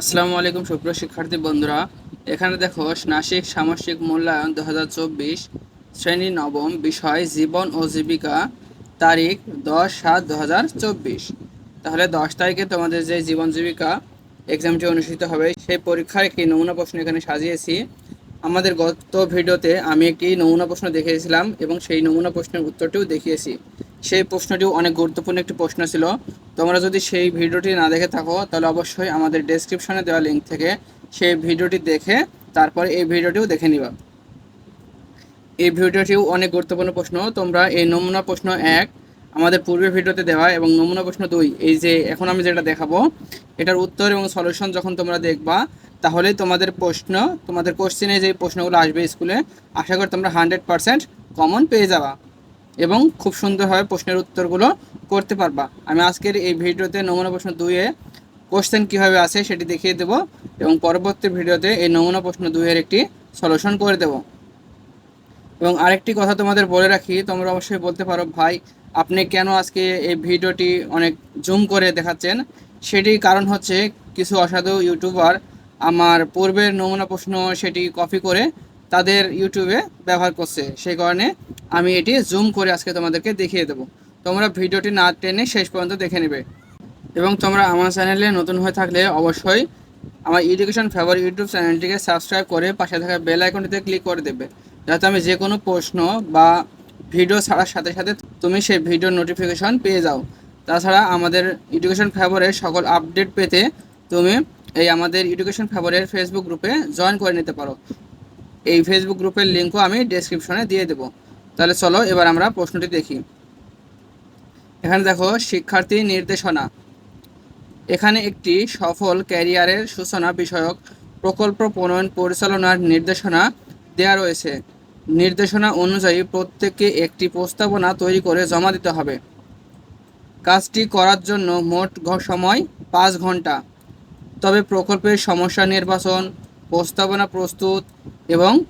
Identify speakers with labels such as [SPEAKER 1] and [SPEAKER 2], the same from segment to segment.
[SPEAKER 1] আসসালামু আলাইকুম সুপ্রিয় শিক্ষার্থী বন্ধুরা। এখানে দেখো, নাসিক সামষ্টিক মূল্যায়ন দু হাজার চব্বিশ শ্রেণি নবম বিষয় জীবন ও জীবিকা তারিখ দশ সাত দু হাজার চব্বিশ। তাহলে দশ তারিখে তোমাদের যে জীবন জীবিকা এক্সামটি অনুষ্ঠিত হবে, সেই পরীক্ষার একটি নমুনা প্রশ্ন এখানে সাজিয়েছি। আমাদের গত ভিডিওতে আমি একটি নমুনা প্রশ্ন দেখিয়েছিলাম এবং সেই নমুনা প্রশ্নের উত্তরটিও দেখিয়েছি। সেই প্রশ্নটিও অনেক গুরুত্বপূর্ণ একটি প্রশ্ন ছিল। তোমরা যদি সেই ভিডিওটি না দেখে থাকো, তাহলে অবশ্যই আমাদের ডেসক্রিপশনে দেওয়া লিঙ্ক থেকে সেই ভিডিওটি দেখে তারপরে এই ভিডিওটিও দেখে নিবা। এই ভিডিওটিও অনেক গুরুত্বপূর্ণ প্রশ্ন। তোমরা এই নমুনা প্রশ্ন এক আমাদের পূর্বের ভিডিওতে দেওয়া এবং নমুনা প্রশ্ন দুই, এই যে এখন আমি যেটা দেখাবো, এটার উত্তর এবং সলিউশন যখন তোমরা দেখবা তাহলে তোমাদের প্রশ্ন, তোমাদের কোশ্চেনে যে প্রশ্নগুলো আসবে স্কুলে, আশা করি তোমরা হান্ড্রেড পারসেন্ট কমন পেয়ে যাবা। এবং খুব সুন্দরভাবে প্রশ্নের উত্তরগুলো করতে পারবা। আমি আজকের এই ভিডিওতে নমুনা প্রশ্ন দুইয়ে কোশ্চেন কীভাবে আছে সেটি দেখিয়ে দেব এবং পরবর্তী ভিডিওতে এই নমুনা প্রশ্ন দুইয়ের একটি সলিউশন করে দেব। এবং আরেকটি কথা তোমাদের বলে রাখি, তোমরা অবশ্যই বলতে পারো, ভাই, আপনি কেন আজকে এই ভিডিওটি অনেক জুম করে দেখাচ্ছেন? সেটি কারণ হচ্ছে কিছু অসাধু ইউটিউবার আমার পূর্বের নমুনা প্রশ্ন সেটি কপি করে তাদের ইউটিউবে ব্যবহার করছে। সেই কারণে আমি এটি জুম করে আজকে তোমাদেরকে দেখিয়ে দেবো। তোমরা ভিডিওটি না টেনে শেষ পর্যন্ত দেখে নেবে। এবং তোমরা আমার চ্যানেলে নতুন হয়ে থাকলে অবশ্যই আমার এডুকেশন ফেভার ইউটিউব চ্যানেলটিকে সাবস্ক্রাইব করে পাশে থাকা বেল আইকনটিতে ক্লিক করে দেবে। যাতে আমি যে কোনো প্রশ্ন বা ভিডিও ছাড়ার সাথে সাথে তুমি সেই ভিডিওর নোটিফিকেশন পেয়ে যাও। তাছাড়া আমাদের এডুকেশন ফেভারের সকল আপডেট পেতে তুমি এই আমাদের এডুকেশন ফেভারের ফেসবুক গ্রুপে জয়েন করে নিতে পারো। এই ফেসবুক গ্রুপের লিঙ্কও আমি ডেসক্রিপশনে দিয়ে দেবো। তাহলে চলো এবার আমরা প্রশ্নটি দেখি। এখানে দেখো, শিক্ষার্থী নির্দেশনা। এখানে একটি সফল ক্যারিয়ারের সূচনা বিষয়ক প্রকল্প প্রণয়ন পরিচালনার নির্দেশনা দেওয়া রয়েছে। নির্দেশনা অনুযায়ী প্রত্যেককে একটি প্রস্তাবনা তৈরি করে জমা দিতে হবে। কাজটি করার জন্য মোট সময় পাঁচ ঘণ্টা। তবে প্রকল্পের সমস্যা নির্বাচন, প্রস্তাবনা প্রস্তুত এবং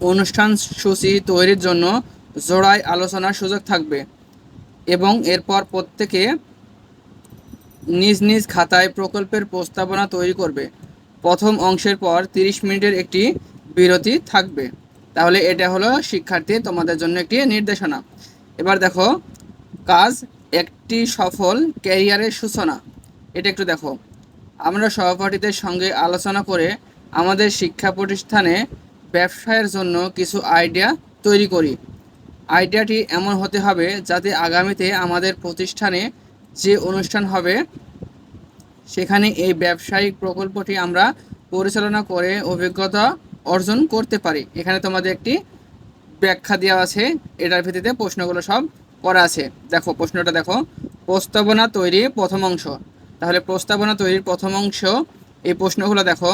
[SPEAKER 1] অনুষ্ঠান সূচি তৈরির জন্য জোড়ায় আলোচনার সুযোগ থাকবে এবং এরপর প্রত্যেকে নিজ নিজ খাতায় প্রকল্পের প্রস্তাবনা তৈরি করবে। প্রথম অংশের পর তিরিশ মিনিটের একটি বিরতি থাকবে। তাহলে এটা হলো শিক্ষার্থী, তোমাদের জন্য একটি নির্দেশনা। এবার দেখো, কাজ একটি সফল ক্যারিয়ারের সূচনা। এটা একটু দেখো। আমরা সহপাঠীদের সঙ্গে আলোচনা করে আমাদের শিক্ষা প্রতিষ্ঠানে ব্যবসায়ের জন্য কিছু আইডিয়া তৈরি করি। আইডিয়াটি এমন হতে হবে যাতে আগামীতে আমাদের প্রতিষ্ঠানে যে অনুষ্ঠান হবে, সেখানে এই ব্যবসায়িক প্রকল্পটি আমরা পরিচালনা করে অভিজ্ঞতা অর্জন করতে পারি। এখানে তোমাদের একটি ব্যাখ্যা দেওয়া আছে, এটার ভিত্তিতে প্রশ্নগুলো সব করা আছে। দেখো, প্রশ্নটা দেখো। প্রস্তাবনা তৈরি প্রথম অংশ। তাহলে প্রস্তাবনা তৈরির প্রথম অংশ, এই প্রশ্নগুলো দেখো।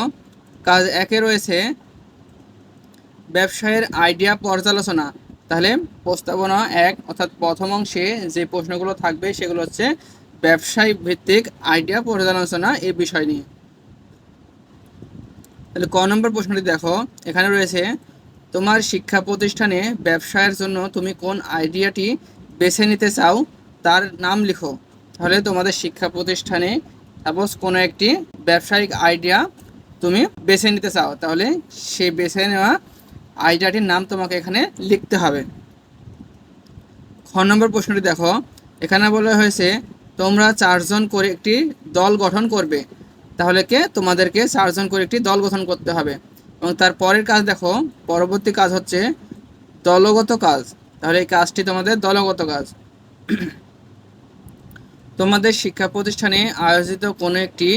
[SPEAKER 1] কাজ একে রয়েছে ব্যবসায়ের আইডিয়া পর্যালোচনা। তাহলে প্রস্তাবনা এক, অর্থাৎ প্রথম অংশে যে প্রশ্নগুলো থাকবে সেগুলো হচ্ছে ব্যবসায় ভিত্তিক আইডিয়া পর্যালোচনা এই বিষয় নিয়ে। তাহলে ক নম্বর প্রশ্নটি দেখো। এখানে রয়েছে, তোমার শিক্ষা প্রতিষ্ঠানে ব্যবসায়ের জন্য তুমি কোন আইডিয়াটি বেছে নিতে চাও তার নাম লিখো। তাহলে তোমাদের শিক্ষা প্রতিষ্ঠানে সাপোজ কোনো একটি ব্যবসায়িক আইডিয়া তুমি বেছে নিতে চাও, তাহলে সেই বেছে নেওয়া আইডিয়াটির নাম তোমাকে এখানে লিখতে হবে। খ নম্বর প্রশ্নটি দেখো। এখানে বলা হয়েছে, তোমরা চারজন করে একটি দল গঠন করবে। তাহলে কে? তোমাদেরকে চারজন করে একটি দল গঠন করতে হবে। এবং তার পরের কাজ দেখো, পরবর্তী কাজ হচ্ছে দলগত কাজ। তাহলে এই কাজটি তোমাদের দলগত কাজ। তোমাদের শিক্ষা প্রতিষ্ঠানে আয়োজিত কোনো একটি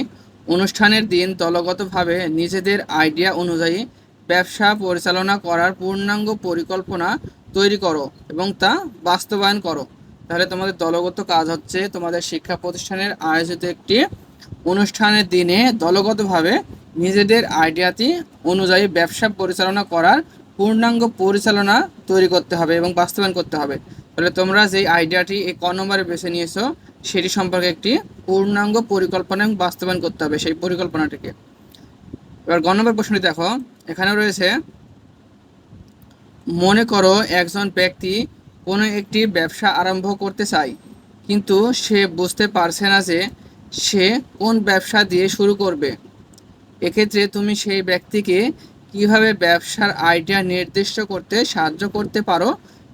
[SPEAKER 1] অনুষ্ঠানের দিন দলগতভাবে নিজেদের আইডিয়া অনুযায়ী ব্যবসা পরিচালনা করার পূর্ণাঙ্গ পরিকল্পনা তৈরি করো এবং তা বাস্তবায়ন করো। তাহলে তোমাদের দলগত কাজ হচ্ছে তোমাদের শিক্ষা প্রতিষ্ঠানের আয়োজিত একটি অনুষ্ঠানের দিনে দলগতভাবে নিজেদের আইডিয়াটি অনুযায়ী ব্যবসা পরিচালনা করার পূর্ণাঙ্গ পরিচালনা তৈরি করতে হবে এবং বাস্তবায়ন করতে হবে। তাহলে তোমরা যেই আইডিয়াটি এই ক নম্বরে বেছে নিয়েছো সেটি সম্পর্কে একটি পূর্ণাঙ্গ পরিকল্পনা এবং বাস্তবায়ন করতে হবে সেই পরিকল্পনাটিকে। এবার গ নম্বর প্রশ্নটি দেখো। এখানে রয়েছে, মনে করো একজন ব্যক্তি কোনো একটি ব্যবসা আরম্ভ করতে চায়, কিন্তু সে বুঝতে পারছে না যে সে কোন ব্যবসা দিয়ে শুরু করবে। এক্ষেত্রে তুমি সেই ব্যক্তিকে কীভাবে ব্যবসার আইডিয়া নির্দিষ্ট করতে সাহায্য করতে পারো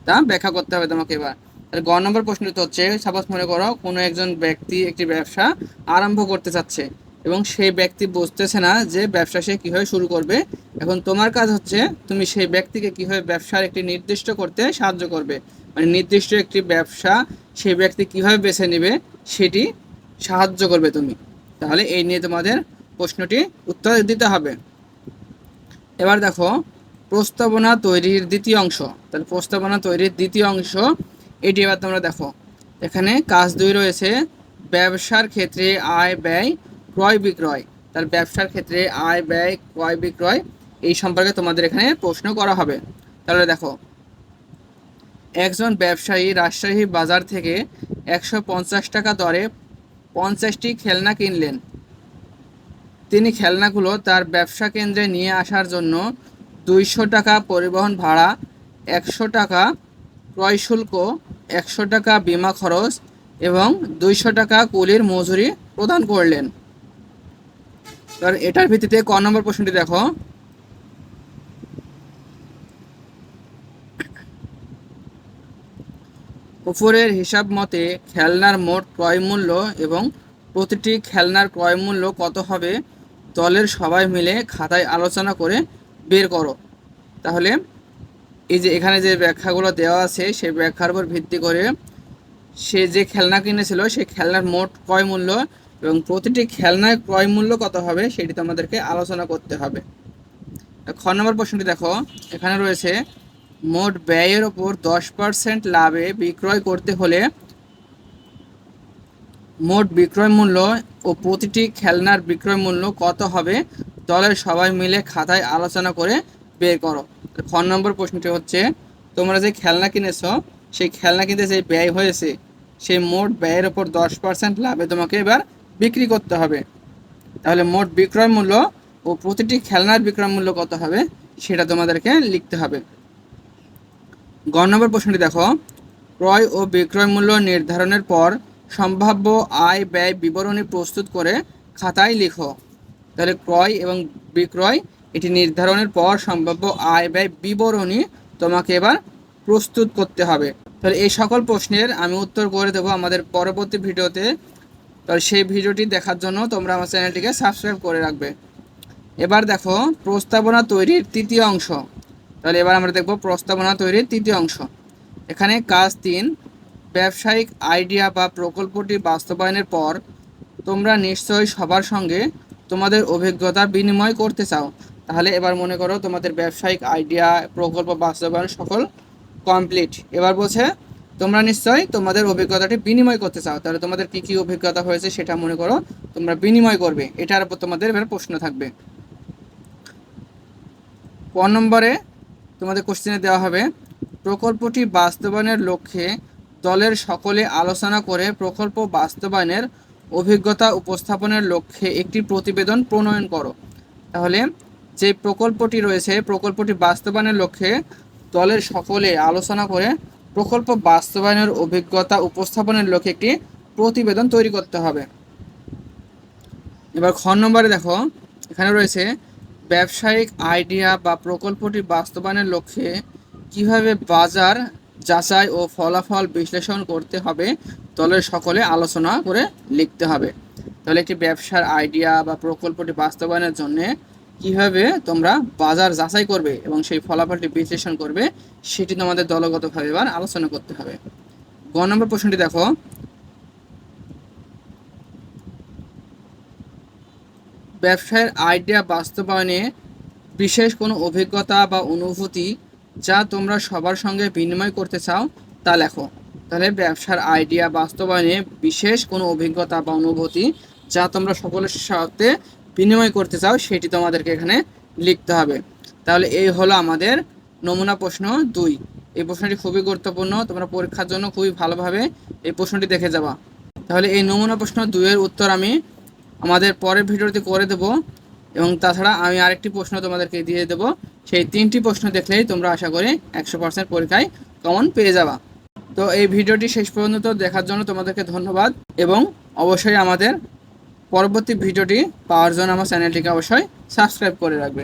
[SPEAKER 1] তা ব্যাখ্যা করতে হবে তোমাকে এবার। তাহলে গ নম্বর প্রশ্নটি হচ্ছে সাপোজ মনে করো কোনো একজন ব্যক্তি একটি ব্যবসা আরম্ভ করতে চাচ্ছে এবং সেই ব্যক্তি বুঝতেছে না যে ব্যবসা সে কীভাবে শুরু করবে। এখন তোমার কাজ হচ্ছে তুমি সেই ব্যক্তিকে কীভাবে ব্যবসার একটি নির্দিষ্ট করতে সাহায্য করবে। মানে নির্দিষ্ট একটি ব্যবসা সেই ব্যক্তি কীভাবে বেছে নেবে সেটি সাহায্য করবে তুমি। তাহলে এই নিয়ে তোমাদের প্রশ্নটি উত্তর দিতে হবে। এবার দেখো, প্রস্তাবনা তৈরির দ্বিতীয় অংশ। তাহলে প্রস্তাবনা তৈরির দ্বিতীয় অংশ এটি এবার তোমরা দেখো। এখানে কাজ দুই রয়েছে। ব্যবসার ক্ষেত্রে আয়, ব্যয়, ক্রয়, বিক্রয়। তার ব্যবসার ক্ষেত্রে আয়, ব্যয়, ক্রয়, বিক্রয় এই সম্পর্কে তোমাদের এখানে প্রশ্ন করা হবে। তাহলে দেখো, একজন ব্যবসায়ী রাজশাহী বাজার থেকে একশো পঞ্চাশ টাকা দরে পঞ্চাশটি খেলনা কিনলেন। তিনি খেলনাগুলো তার ব্যবসা কেন্দ্রে নিয়ে আসার জন্য দুইশো টাকা পরিবহন ভাড়া, একশো টাকা ক্রয় শুল্ক, একশো টাকা বিমা খরচ এবং দুইশো টাকা কুলির মজুরি প্রদান করলেন। এবার এটার ভিত্তিতে ক নম্বর প্রশ্নটি দেখো। উপরের হিসাব মতে খেলনার মোট ক্রয় মূল্য এবং প্রতিটি খেলনার ক্রয় মূল্য কত হবে, দলের সবাই মিলে খাতায় আলোচনা করে বের করো। তাহলে এই যে এখানে যে ব্যাখ্যাগুলো দেওয়া আছে, সেই ব্যাখ্যার উপর ভিত্তি করে সে যে খেলনা কিনেছিল, সেই খেলনার মোট ক্রয় মূল্য এবং প্রতিটি খেলনার ক্রয় মূল্য কত হবে সেটি তোমাদেরকে আলোচনা করতে হবে। খ নম্বর প্রশ্নটি দেখো, এখানে রয়েছে, মোট ব্যয়ের ওপর দশ পার্সেন্ট লাভে বিক্রয় করতে হলে মোট বিক্রয় মূল্য ও প্রতিটি খেলনার বিক্রয় মূল্য কত হবে, দলের সবাই মিলে খাতায় আলোচনা করে বের করো। খ নম্বর প্রশ্নটি হচ্ছে, তোমরা যে খেলনা কিনেছ, সেই খেলনা কিনতে যে ব্যয় হয়েছে, সেই মোট ব্যয়ের ওপর দশ পার্সেন্ট লাভে তোমাকে এবার বিক্রি করতে হবে। তাহলে মোট বিক্রয় মূল্য ও প্রতিটি খেলনার বিক্রয় মূল্য কত হবে, সেটা তোমাদেরকে লিখতে হবে। গ নম্বর প্রশ্নটি দেখো, ক্রয় ও বিক্রয় মূল্য নির্ধারণের পর সম্ভাব্য আয় ব্যয় বিবরণী প্রস্তুত করে খাতায় লিখো। তাহলে ক্রয় এবং বিক্রয় এটি নির্ধারণের পর সম্ভাব্য আয় ব্যয় বিবরণী তোমাকে এবার প্রস্তুত করতে হবে। তাহলে এই সকল প্রশ্নের আমি উত্তর করে দেবো আমাদের পরবর্তী ভিডিওতে। তাহলে সেই ভিডিওটি দেখার জন্য তোমরা আমার চ্যানেলটিকে সাবস্ক্রাইব করে রাখবে। এবার দেখো, প্রস্তাবনা তৈরির তৃতীয় অংশ। তাহলে এবার আমরা দেখব প্রস্তাবনা তৈরির তৃতীয় অংশ। এখানে কাজ তিন, ব্যবসায়িক আইডিয়া বা প্রকল্পটি বাস্তবায়নের পর তোমরা নিশ্চয়ই সবার সঙ্গে তোমাদের অভিজ্ঞতা বিনিময় করতে চাও। তাহলে এবার মনে করো তোমাদের ব্যবসায়িক আইডিয়া প্রকল্প, বাস্তবায়ন সকল কমপ্লিট এবার বলছে, তোমরা নিশ্চয়ই তোমাদের অভিজ্ঞতাটি বিনিময় করতে চাও। তাহলে তোমাদের কী কী অভিজ্ঞতা হয়েছে সেটা মনে করো তোমরা বিনিময় করবে। এটার উপর তোমাদের এবার প্রশ্ন থাকবে। ক নম্বরে তোমাদের কোশ্চেনে দেওয়া হবে, প্রকল্পটি বাস্তবায়নের লক্ষ্যে দলের সকলে আলোচনা করে প্রকল্প বাস্তবায়নের অভিজ্ঞতা উপস্থাপনের লক্ষ্যে একটি প্রতিবেদন প্রণয়ন করো। তাহলে যে প্রকল্পটি রয়েছে, প্রকল্পটি বাস্তবায়নের লক্ষ্যে দলের সকলে আলোচনা করে প্রকল্প বাস্তবায়নের অভিজ্ঞতা উপস্থাপনের লক্ষ্যে একটি প্রতিবেদন তৈরি করতে হবে। এবার খ নম্বরে দেখো, এখানে রয়েছে ব্যবসায়িক আইডিয়া বা প্রকল্পটি বাস্তবায়নের লক্ষ্যে কীভাবে বাজার যাচাই ও ফলাফল বিশ্লেষণ করতে হবে, দলের সকলে আলোচনা করে লিখতে হবে। তাহলে একটি ব্যবসার আইডিয়া বা প্রকল্পটি বাস্তবায়নের জন্য কীভাবে তোমরা বাজার যাচাই করবে এবং সেই ফলাফলটি বিশ্লেষণ করবে, সেটি তোমাদের দলগতভাবে এবার আলোচনা করতে হবে। গ নম্বর প্রশ্নটি দেখো। ব্যবসায়ের আইডিয়া বাস্তবায়নে বিশেষ কোনো অভিজ্ঞতা বা অনুভূতি যা তোমরা সবার সঙ্গে বিনিময় করতে চাও, তা লেখো। তাহলে ব্যবসার আইডিয়া বাস্তবায়নে বিশেষ কোনো অভিজ্ঞতা বা অনুভূতি যা তোমরা সকলের সাথে বিনিময় করতে চাও, সেটি তোমাদেরকে এখানে লিখতে হবে। তাহলে এই হলো আমাদের নমুনা প্রশ্ন দুই। এই প্রশ্নটি খুবই গুরুত্বপূর্ণ, তোমরা পরীক্ষার জন্য খুবই ভালোভাবে এই প্রশ্নটি দেখে যাবা। তাহলে এই নমুনা প্রশ্ন দুইয়ের উত্তর আমি আমাদের পরের ভিডিওতে করে দেব, এবং তাছাড়া আমি আরেকটি প্রশ্ন তোমাদেরকে দিয়ে দেব। সেই তিনটি প্রশ্ন দেখলেই তোমরা আশা করি একশো পার্সেন্ট পরীক্ষায় কমন পেয়ে যাবা। তো এই ভিডিওটি শেষ পর্যন্ত দেখার জন্য তোমাদেরকে ধন্যবাদ, এবং অবশ্যই আমাদের পরবর্তী ভিডিওটি পাওয়ার জন্য আমার চ্যানেলটিকে অবশ্যই সাবস্ক্রাইব করে রাখবে।